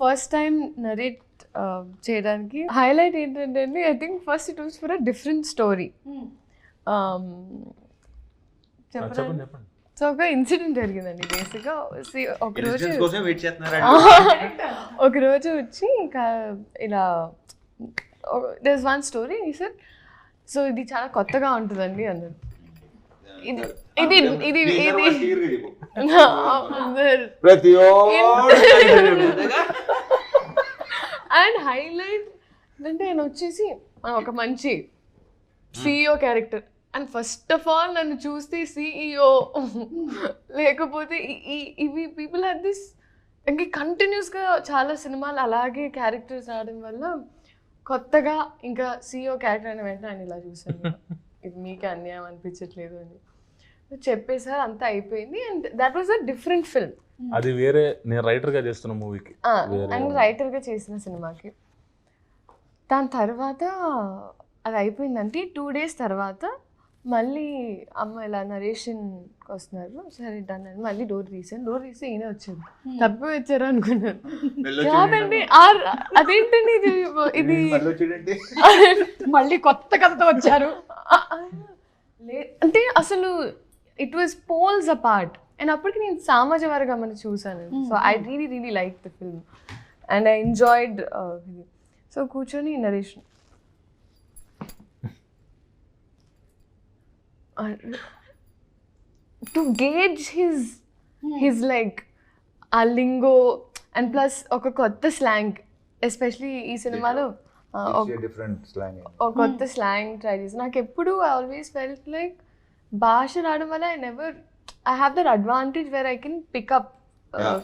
First time narrate చేయడానికి highlight ఏంటంటే అండి I think first it was for a different story Um, చెప్పండి so ఒక ఇన్సిడెంట్ జరిగిందండి. బేసిక్గా ఒక రోజు Resistance కోసం వెయిట్ చేస్తున్నారు ఒక రోజు వచ్చి ఇంకా ఇలా there one story sir so ఇది చాలా కొత్తగా ఉంటుందండి అన్నారు. ఇది ఇది ఇది ఇది ప్రతి అండ్ హైలైట్ అంటే నేను వచ్చేసి ఒక మంచి CEO character and first of all నన్ను చూస్తే సిఇఓ లేకపోతే ఈ- ఈ- ఇవి పీపుల్ హ్యాడ్ దిస్ ఇంక కంటిన్యూస్గా చాలా సినిమాలు అలాగే క్యారెక్టర్స్ రావడం వల్ల కొత్తగా ఇంకా సిఇఓ క్యారెక్టర్ అని వెంటనే ఆయన ఇలా చూసాను ఇది మీకే అన్యాయం అనిపించట్లేదు అని. చెప్పేసారు అంతా అయిపోయింది and that was a different film అది వేరే నేను రైటర్గా చేస్తున్న మూవీకి అండ్ రైటర్గా చేసిన సినిమాకి. దాని తర్వాత అది అయిపోయిందంటే టూ డేస్ తర్వాత మళ్ళీ అమ్మ ఇలా నరేషన్కి వస్తున్నారు. సరే డన్ అని. మళ్ళీ డోర్ తీసాను. డోర్ తీసి ఈయన వచ్చారు తప్పి వచ్చారు అనుకున్నాను కాదండి అదేంటండి ఇది? ఇది మళ్ళీ కొత్త కథతో వచ్చారు. అంటే అసలు it was poles apart and అప్పటికి నేను సామాజ వర్గం చూసాను so I really really like the film and I enjoyed ఇది. సో కూర్చొని narration to gauge his his like ఆ లింగో అండ్ ప్లస్ ఒక కొత్త స్లాంగ్ ఎస్పెషలీ ఈ సినిమాలో ఆ, ఒక స్లాంగ్ ఒక కొత్త స్లాంగ్ ట్రై చేసి. నాకు ఎప్పుడు ఐ ఆల్వేస్ ఫెల్ట్ లైక్ భాష రావడం వల్ల I never I have that advantage where I can pick up.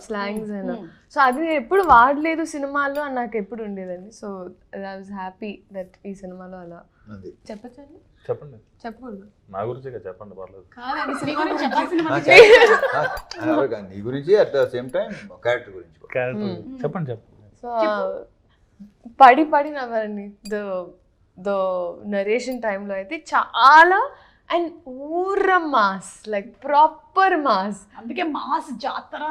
Slangs and so అది నేను ఎప్పుడు వాడలేదు సినిమాల్లో అని నాకు ఎప్పుడు ఉండేదండి. So I was happy that ఈ సినిమాలో అలా. చెప్పచ్చండి చెప్పండి. చెప్పకూడదు. నా గురించే చెప్పండి పర్లేదు. నీ గురించి. At the same time character గురించి. క్యారెక్టర్ చెప్పండి చెప్పండి. సో పడి పడి నవ్వారండి ద ద నరేషన్ టైంలో అయితే చాలా అండ్ ఊర మాస్ లైక్ ప్రాపర్ మాస్. అందుకే మాస్ జాతర.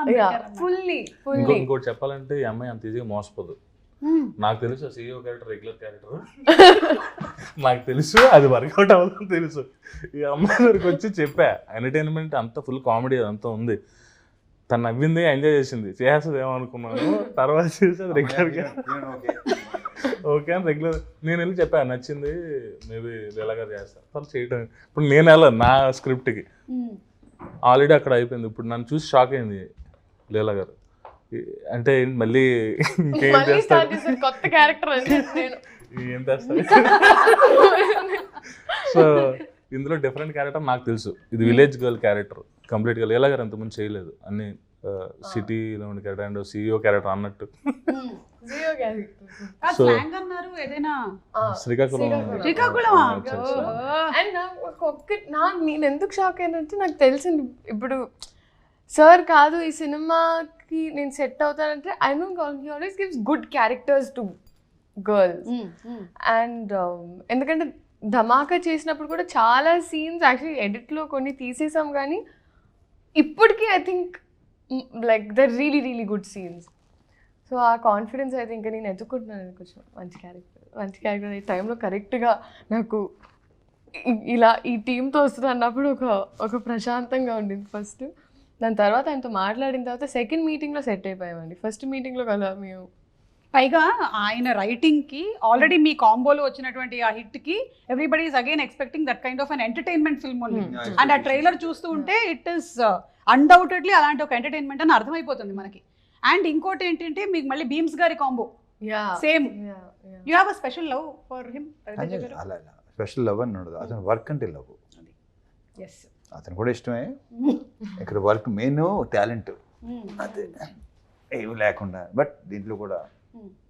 ఫుల్లీ ఫుల్లీ ఇంకోటి చెప్పాలంటే ఈ అమ్మాయి అంత ఈజీగా మోసపోదు. మ్మ్. నాకు తెలుసు సీఈఓ క్యారెక్టర్ రెగ్యులర్ క్యారెక్టర్ నాకు తెలుసు అది వర్కౌట్ అవ్వదని తెలుసు. ఈ అమ్మాయి దగ్గరికి వచ్చి చెప్పా ఎంటర్టైన్మెంట్ అంతా ఫుల్ కామెడీ అదంతా ఉంది. తను నవ్వింది ఎంజాయ్ చేసింది. చేస్తుంది ఏమనుకున్నాను? తర్వాత చేసి అది రెగ్యులర్ నేను ఓకే. ఓకే అని రెగ్యులర్ నేను వెళ్ళి చెప్పాను నచ్చింది మేబీ లీలాగా చేస్తాను తను చేయటం ఇప్పుడు నేను వెళ్ళాను నా స్క్రిప్ట్కి. ఆల్రెడీ అక్కడ అయిపోయింది. ఇప్పుడు నన్ను చూసి షాక్ అయింది లీలా గారు. అంటే ఏంటి మళ్ళీ ఇంకేం కొత్త క్యారెక్టర్ అంటే నేను. ఏం చేస్తారు సో ఇందులో డిఫరెంట్ క్యారెక్టర్ నాకు తెలుసు. ఇది విలేజ్ గర్ల్ క్యారెక్టర్ కంప్లీట్గా లీలా గారు అంతకుముందు చేయలేదు. అన్ని సిటీలో ఉండే క్యారెక్టర్ అండ్ సిఇఓ క్యారెక్టర్ అన్నట్టు. శ్రీకాకుళం. అచ్చా. అండ్ నాకు ఒక్క నేను ఎందుకు షాక్ అయినంటే నాకు తెలిసింది. ఇప్పుడు సార్ కాదు ఈ సినిమాకి నేను set అవుతానంటే I know he always gives good characters to girls. And um, ఎందుకంటే ధమాకా చేసినప్పుడు కూడా చాలా సీన్స్ యాక్చువల్లీ ఎడిట్లో కొన్ని తీసేసాం కానీ ఇప్పటికీ I think like the really really good scenes so uh confidence అయితే ఇంకా నేను ఎత్తుకుంటున్నాను కొంచెం మంచి క్యారెక్టర్ మంచి క్యారెక్టర్ ఈ టైంలో కరెక్ట్గా నాకు ఇలా ఈ టీంతో వస్తుంది అన్నప్పుడు ఒక ఒక ప్రశాంతంగా ఉండింది ఫస్ట్ దాని తర్వాత ఆయనతో మాట్లాడిన తర్వాత సెకండ్ మీటింగ్లో సెట్ అయిపోయామండి. ఫస్ట్ మీటింగ్లో కదా మేము పైగా ఆయన రైటింగ్కి ఆల్రెడీ మీ కాంబోలో వచ్చినటువంటి ఆ హిట్కి everybody is again expecting that kind of an entertainment film only Yeah, and uh trailer చూస్తూ ఉంటే ఇట్ ఇస్ అన్డౌటెడ్లీ అలాంటి ఒక ఎంటర్టైన్మెంట్ అని అర్థమైపోతుంది మనకి. అండ్ ఇంకోటి ఏంటంటే మీకు మళ్ళీ భీమ్స్ గారి combo yeah same yeah have a special love for him అదే, అలా అలా. స్పెషల్ లవ్ అని ఉండదు. అతను వర్క్ అంటే లవ్ ఎస్ అతను కూడా ఇష్టమే. ఇక్కడ వర్క్ మెయిన్ టాలెంట్ అదే. ఏమి లేకుండా. బట్ దీంట్లో కూడా mm.